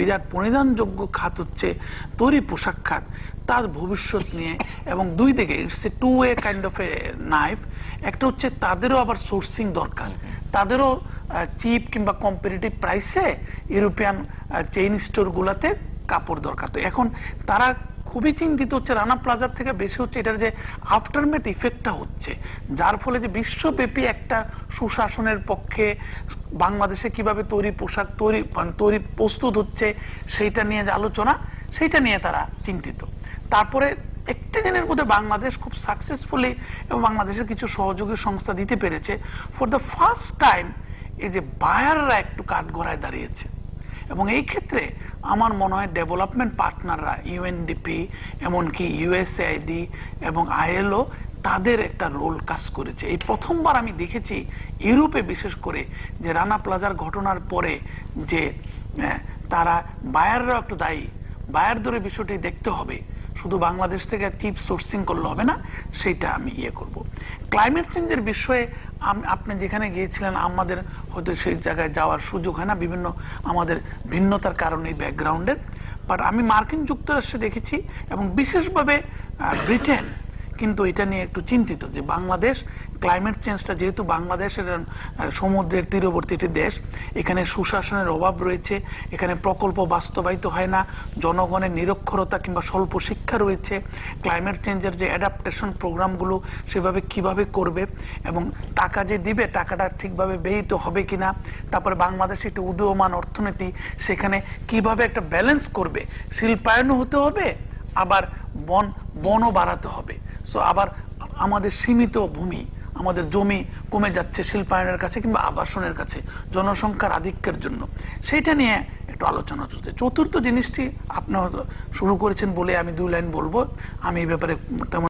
বিরাট পরিধানযোগ্য খাত হচ্ছে তৈরি পোশাক খাত। তার ভবিষ্যৎ নিয়ে এবং দুই দিকে it's a two way kind of a knife একটা হচ্ছে তাদেরও আবার সোর্সিং দরকার। তাদেরও চিপ কিংবা কম্পিটিটিভ প্রাইসে ইউরোপিয়ান চেইন স্টোর গুলাতে কাপড় দরকার। তো এখন তারা খুবই চিন্তিত হচ্ছে, রানা প্লাজার থেকে বেশি হচ্ছে, এটার যে আফটারমেথ ইফেক্টটা হচ্ছে, যার ফলে যে বিশ্বব্যাপী একটা সুশাসনের পক্ষে বাংলাদেশে কীভাবে তৈরি পোশাক তৈরি মানে তৈরি প্রস্তুত হচ্ছে, সেইটা নিয়ে যে আলোচনা, সেইটা নিয়ে তারা চিন্তিত। তারপরে একটি দিনের মধ্যে বাংলাদেশ খুব সাকসেসফুলি এবং বাংলাদেশের কিছু সহযোগী সংস্থা দিতে পেরেছে। ফর দ্য ফার্স্ট টাইম এই যে বায়াররা একটু কাঠগড়ায় দাঁড়িয়েছে। এবং এই ক্ষেত্রে আমার মনে হয় ডেভেলপমেন্ট পার্টনাররা ইউএনডিপি এমনকি ইউএসএআইডি এবং আইএলও তাদের একটা রোল কাজ করেছে। এই প্রথমবার আমি দেখেছি ইউরোপে বিশেষ করে যে রানা প্লাজার ঘটনার পরে যে তারা বায়াররাও একটু দায়ী বায়ারদের ধরে বিষয়টি দেখতে হবে। শুধু বাংলাদেশ থেকে চিপ সোর্সিং করলে হবে না, সেটা আমি ইয়ে করব। ক্লাইমেট চেঞ্জের বিষয়ে আপনি যেখানে গিয়েছিলেন, আমাদের হয়তো সেই জায়গায় যাওয়ার সুযোগ হয় না, বিভিন্ন আমাদের ভিন্নতার কারণে ব্যাকগ্রাউন্ডের বাট আমি মার্কিন যুক্তরাষ্ট্রে দেখেছি এবং বিশেষভাবে ব্রিটেন কিন্তু এটা নিয়ে একটু চিন্তিত যে বাংলাদেশ ক্লাইমেট চেঞ্জটা যেহেতু বাংলাদেশের সমুদ্রের তীরবর্তী একটি দেশ, এখানে সুশাসনের অভাব রয়েছে, এখানে প্রকল্প বাস্তবায়িত হয় না, জনগণের নিরক্ষরতা কিংবা স্বল্প শিক্ষা রয়েছে ক্লাইমেট চেঞ্জের যে অ্যাডাপ্টেশন প্রোগ্রামগুলো সেভাবে কীভাবে করবে এবং টাকা যে দিবে, টাকাটা ঠিকভাবে ব্যয়িত হবে কিনা, তারপরে বাংলাদেশ একটি উদীয়মান অর্থনীতি, সেখানে কীভাবে একটা ব্যালেন্স করবে, শিল্পায়নও হতে হবে, আবার বন, বনও বাড়াতে হবে। সো আবার আমাদের সীমিত ভূমি, আমাদের জমি কমে যাচ্ছে শিল্পায়নের কাছে কিংবা আবাসনের কাছে, জনসংখ্যার আধিক্যের জন্য। সেইটা নিয়ে একটু আলোচনা চলছে। চতুর্থ জিনিসটি আপনার শুরু করেছেন বলে আমি দুই লাইন বলব। আমি এই ব্যাপারে তেমন